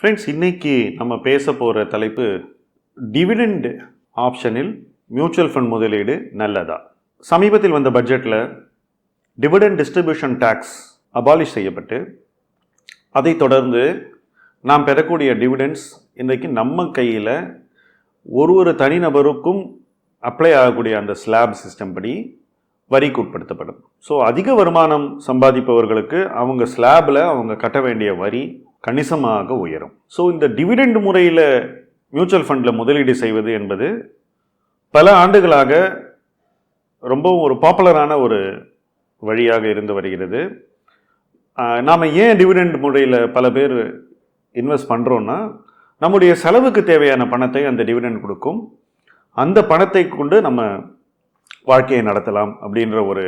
Friends இன்றைக்கி நம்ம பேச போகிற தலைப்பு டிவிடெண்ட் ஆப்ஷனில் மியூச்சுவல் ஃபண்ட் முதலீடு நல்லதா? சமீபத்தில் வந்த பட்ஜெட்டில் டிவிடெண்ட் டிஸ்ட்ரிபியூஷன் டேக்ஸ் அபாலிஷ் செய்யப்பட்டு அதைத் தொடர்ந்து நாம் பெறக்கூடிய டிவிடெண்ட்ஸ் இன்றைக்கு நம்ம கையில் ஒரு ஒரு தனிநபருக்கும் அப்ளை ஆகக்கூடிய அந்த ஸ்லாப் சிஸ்டம் படி வரிக்கு உட்படுத்தப்படும். ஸோ அதிக வருமானம் சம்பாதிப்பவர்களுக்கு அவங்க ஸ்லாபில் அவங்க கட்ட வேண்டிய வரி கணிசமாக உயரும். ஸோ இந்த டிவிடெண்ட் முறையில் மியூச்சுவல் ஃபண்டில் முதலீடு செய்வது என்பது பல ஆண்டுகளாக ரொம்பவும் ஒரு பாப்புலரான ஒரு வழியாக இருந்து வருகிறது. நாம் ஏன் டிவிடெண்ட் முறையில் பல பேர் இன்வெஸ்ட் பண்ணுறோன்னா நம்முடைய செலவுக்கு தேவையான பணத்தை அந்த டிவிடெண்ட் கொடுக்கும். அந்த பணத்தை கொண்டு நம்ம வாழ்க்கையை நடத்தலாம் அப்படின்ற ஒரு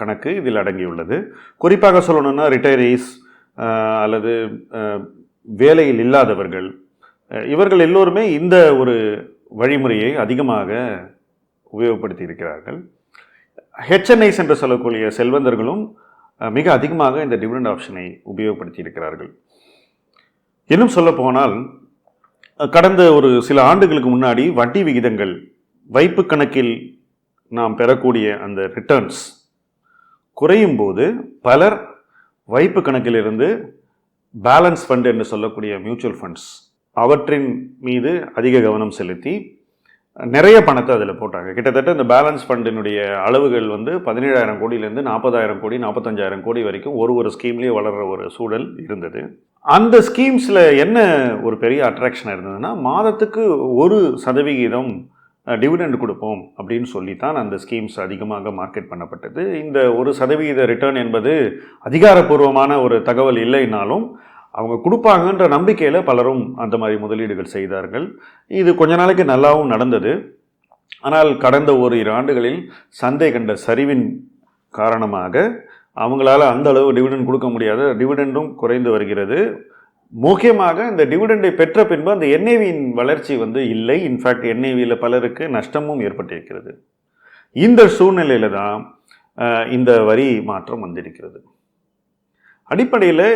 கணக்கு இதில் அடங்கியுள்ளது. குறிப்பாக சொல்லணும்னா ரிட்டையரீஸ் அல்லது வேலையில் இல்லாதவர்கள் இவர்கள் எல்லோருமே இந்த ஒரு வழிமுறையை அதிகமாக உபயோகப்படுத்தி இருக்கிறார்கள் ஹெச்என்ஐஸ் என்று சொல்லக்கூடிய செல்வந்தர்களும் மிக அதிகமாக இந்த டிவிடெண்ட் ஆப்ஷனை உபயோகப்படுத்தி இருக்கிறார்கள் இன்னும் சொல்ல போனால் கடந்த ஒரு சில ஆண்டுகளுக்கு முன்னாடி வட்டி விகிதங்கள் வைப்பு கணக்கில் நாம் பெறக்கூடிய அந்த ரிட்டர்ன்ஸ் குறையும் போது பலர் வைப்பு கணக்கிலிருந்து பேலன்ஸ் ஃபண்ட் என்று சொல்லக்கூடிய மியூச்சுவல் ஃபண்ட்ஸ் அவற்றின் மீது அதிக கவனம் செலுத்தி நிறைய பணத்தை அதில் போட்டாங்க. கிட்டத்தட்ட இந்த பேலன்ஸ் ஃபண்டினுடைய அளவுகள் வந்து பதினேழாயிரம் கோடியிலேருந்து நாற்பதாயிரம் கோடி நாற்பத்தஞ்சாயிரம் கோடி வரைக்கும் ஒரு ஒரு ஸ்கீம்லேயே வளர்கிற ஒரு சூழல் இருந்தது. அந்த ஸ்கீம்ஸில் என்ன ஒரு பெரிய அட்ராக்ஷன் இருந்ததுன்னா மாதத்துக்கு ஒரு சதவிகிதம் டிவிடெண்ட் கொடுப்போம் அப்படின்னு சொல்லித்தான் அந்த ஸ்கீம்ஸ் அதிகமாக மார்க்கெட் பண்ணப்பட்டது. இந்த ஒரு சதவீத ரிட்டர்ன் என்பது அதிகாரப்பூர்வமான ஒரு தகவல் இல்லைனாலும் அவங்க கொடுப்பாங்கன்ற நம்பிக்கையில் பலரும் அந்த மாதிரி முதலீடுகள் செய்தார்கள். இது கொஞ்ச நாளைக்கு நல்லாவும் நடந்தது. ஆனால் கடந்த ஒரு இரு ஆண்டுகளில் சந்தை கண்ட சரிவின் காரணமாக அவங்களால அந்த அளவு டிவிடெண்ட் கொடுக்க முடியாத டிவிடெண்டும் குறைந்து வருகிறது. முக்கியமாக இந்த டிவிடெண்டை பெற்ற பின்பு அந்த என்ஏவியின் வளர்ச்சி வந்து இல்லை. இன்ஃபேக்ட் என்ஏவியில் பலருக்கு நஷ்டமும் ஏற்பட்டிருக்கிறது. இந்த சூழ்நிலையில் தான் இந்த வரி மாற்றம் வந்திருக்கிறது. அடிப்படையில்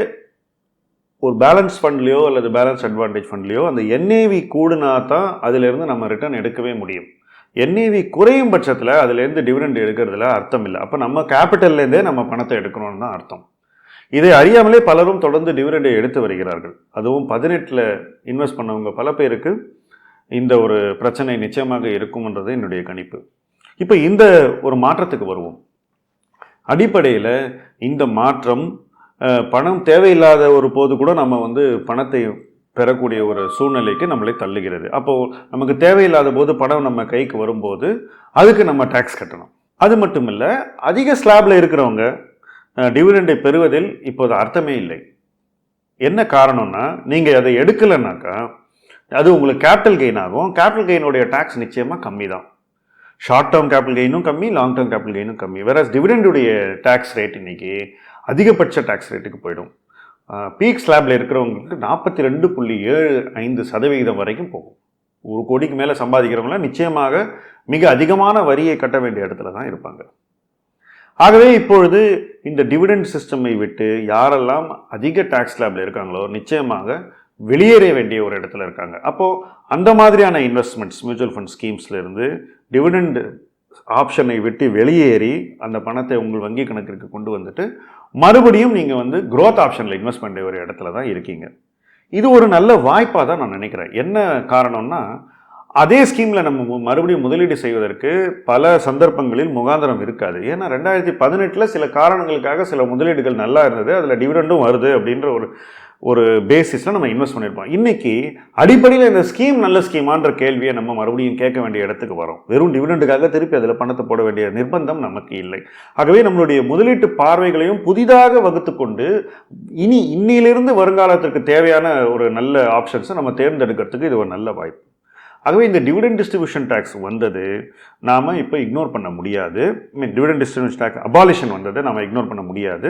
ஒரு பேலன்ஸ் ஃபண்ட்லேயோ அல்லது பேலன்ஸ் அட்வான்டேஜ் ஃபண்ட்லேயோ அந்த என்ஏவி கூடுனா தான் அதிலிருந்து நம்ம ரிட்டர்ன் எடுக்கவே முடியும். என்ஏவி குறையும் பட்சத்தில் அதுலேருந்து டிவிடெண்ட் எடுக்கிறதுல அர்த்தம் இல்லை. அப்போ நம்ம கேபிட்டல்லேருந்தே நம்ம பணத்தை எடுக்கணும்னு தான் அர்த்தம். இதை அறியாமலே பலரும் தொடர்ந்து டிவிடெண்டை எடுத்து வருகிறார்கள். அதுவும் பதினெட்டில் இன்வெஸ்ட் பண்ணவங்க பல பேருக்கு இந்த ஒரு பிரச்சனை நிச்சயமாக இருக்கும்ன்றது என்னுடைய கணிப்பு. இப்போ இந்த ஒரு மாற்றத்துக்கு வருவோம். அடிப்படையில் இந்த மாற்றம் பணம் தேவையில்லாத ஒரு போது கூட நம்ம வந்து பணத்தை பெறக்கூடிய ஒரு சூழ்நிலைக்கு நம்மளை தள்ளுகிறது. அப்போது நமக்கு தேவையில்லாத போது பணம் நம்ம கைக்கு வரும்போது அதுக்கு நம்ம டேக்ஸ் கட்டணும். அது மட்டும் இல்லை அதிக ஸ்லாபில் இருக்கிறவங்க டிவிடெண்டை பெறுவதில் இப்போது அர்த்தமே இல்லை. என்ன காரணம்னா நீங்கள் அதை எடுக்கலைனாக்கா அது உங்களுக்கு கேபிட்டல் கெயின் ஆகும். கேபிட்டல் கெயினுடைய டேக்ஸ் நிச்சயமாக கம்மி தான் ஷார்ட் டேர்ம் கேபிட்டல் கெயினும் கம்மி லாங் டேர்ம் கேபிட்டல் கெயினும் கம்மி. வேற டிவிடெண்டுடைய டேக்ஸ் ரேட் இன்றைக்கி அதிகபட்ச டேக்ஸ் ரேட்டுக்கு போயிடும். பீக் ஸ்லாப்ல இருக்கிறவங்களுக்கு நாற்பத்தி ரெண்டு புள்ளி ஏழு ஐந்து சதவிகிதம் வரைக்கும் போகும். ஒரு கோடிக்கு மேலே சம்பாதிக்கிறவங்களாம் நிச்சயமாக மிக அதிகமான வரியை கட்ட வேண்டிய இடத்துல தான் இருப்பாங்க. ஆகவே இப்பொழுது இந்த டிவிடெண்ட் சிஸ்டமை விட்டு யாரெல்லாம் அதிக டேக்ஸ் லேபில் இருக்காங்களோ நிச்சயமாக வெளியேற வேண்டிய ஒரு இடத்துல இருக்காங்க. அப்போது அந்த மாதிரியான இன்வெஸ்ட்மெண்ட்ஸ் மியூச்சுவல் ஃபண்ட் ஸ்கீம்ஸ்லேருந்து டிவிடெண்ட் ஆப்ஷனை விட்டு வெளியேறி அந்த பணத்தை உங்கள் வங்கி கணக்கிற்கு கொண்டு வந்துட்டு மறுபடியும் நீங்கள் வந்து க்ரோத் ஆப்ஷனில் இன்வெஸ்ட் பண்ணுற ஒரு இடத்துல தான் இருக்கீங்க. இது ஒரு நல்ல வாய்ப்பாக தான் நான் நினைக்கிறேன். என்ன காரணம்னா அதே ஸ்கீமில் நம்ம மு- மறுபடியும் முதலீடு செய்வதற்கு பல சந்தர்ப்பங்களில் முகாந்திரம் இருக்காது. ஏன்னா ரெண்டாயிரத்தி பதினெட்டில் சில காரணங்களுக்காக சில முதலீடுகள் நல்லா இருந்தது. அதில் டிவிடெண்டும் வருது அப்படின்ற ஒரு ஒரு பேசிஸில் நம்ம இன்வெஸ்ட் பண்ணியிருப்போம் இன்றைக்கி அடிப்படையில் இந்த ஸ்கீம் நல்ல ஸ்கீமான்ற கேள்வியை நம்ம மறுபடியும் கேட்க வேண்டிய இடத்துக்கு வரோம். வெறும் டிவிடெண்டுக்காக திருப்பி அதில் பணத்தை போட வேண்டிய நிர்பந்தம் நமக்கு இல்லை. ஆகவே நம்மளுடைய முதலீட்டு பார்வைகளையும் புதிதாக வகுத்து கொண்டு இனி இன்னிலிருந்து வருங்காலத்திற்கு தேவையான ஒரு நல்ல ஆப்ஷன்ஸை நம்ம தேர்ந்தெடுக்கிறதுக்கு இது ஒரு நல்ல வாய்ப்பு. ஆகவே இந்த டிவிடெண்ட் டிஸ்ட்ரிபியூஷன் டேக்ஸ் வந்தது நாம் இப்போ இக்னோர் பண்ண முடியாது. Mean dividend distribution tax abolition வந்ததை நாம் இக்னோர் பண்ண முடியாது.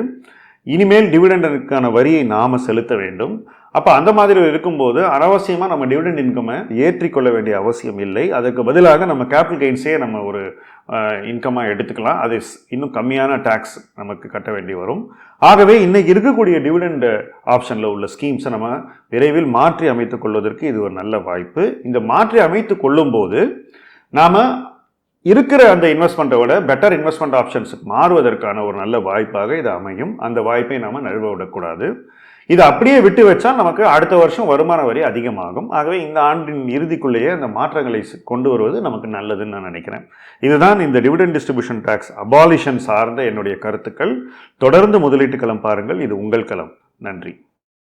இனிமேல் டிவிடெண்டுக்கான வரியை நாம் செலுத்த வேண்டும். அப்போ அந்த மாதிரி இருக்கும்போது அனாவசியமாக நம்ம டிவிடெண்ட் இன்கமை ஏற்றிக்கொள்ள வேண்டிய அவசியம் இல்லை. அதுக்கு பதிலாக நம்ம கேபிட்டல் கெயின்ஸே நம்ம ஒரு இன்கமாக எடுத்துக்கலாம். அது இன்னும் கம்மியான டேக்ஸ் நமக்கு கட்ட வேண்டி வரும். ஆகவே இன்றைக்கி இருக்கக்கூடிய டிவிடெண்ட் ஆப்ஷனில் உள்ள ஸ்கீம்ஸை நம்ம விரைவில் மாற்றி அமைத்துக் கொள்வதற்கு இது ஒரு நல்ல வாய்ப்பு. இந்த மாற்றி அமைத்து கொள்ளும்போது நாம் இருக்கிற அந்த இன்வெஸ்ட்மெண்ட்டை விட பெட்டர் இன்வெஸ்ட்மெண்ட் ஆப்ஷன்ஸுக்கு மாறுவதற்கான ஒரு நல்ல வாய்ப்பாக இது அமையும். அந்த வாய்ப்பை நாம் நழுவ விடக்கூடாது. இதை அப்படியே விட்டு வச்சா நமக்கு அடுத்த வருஷம் வருமான வரி அதிகமாகும். ஆகவே இந்த ஆண்டின் இறுதிக்குள்ளேயே அந்த மாற்றங்களை கொண்டு வருவது நமக்கு நல்லதுன்னு நான் நினைக்கிறேன். இதுதான் இந்த டிவிடெண்ட் டிஸ்ட்ரிபியூஷன் டேக்ஸ் அபாலிஷன் சார்ந்த என்னுடைய கருத்துக்கள். தொடர்ந்து முதலீட்டு களம் பாருங்கள். இது உங்கள் களம். நன்றி.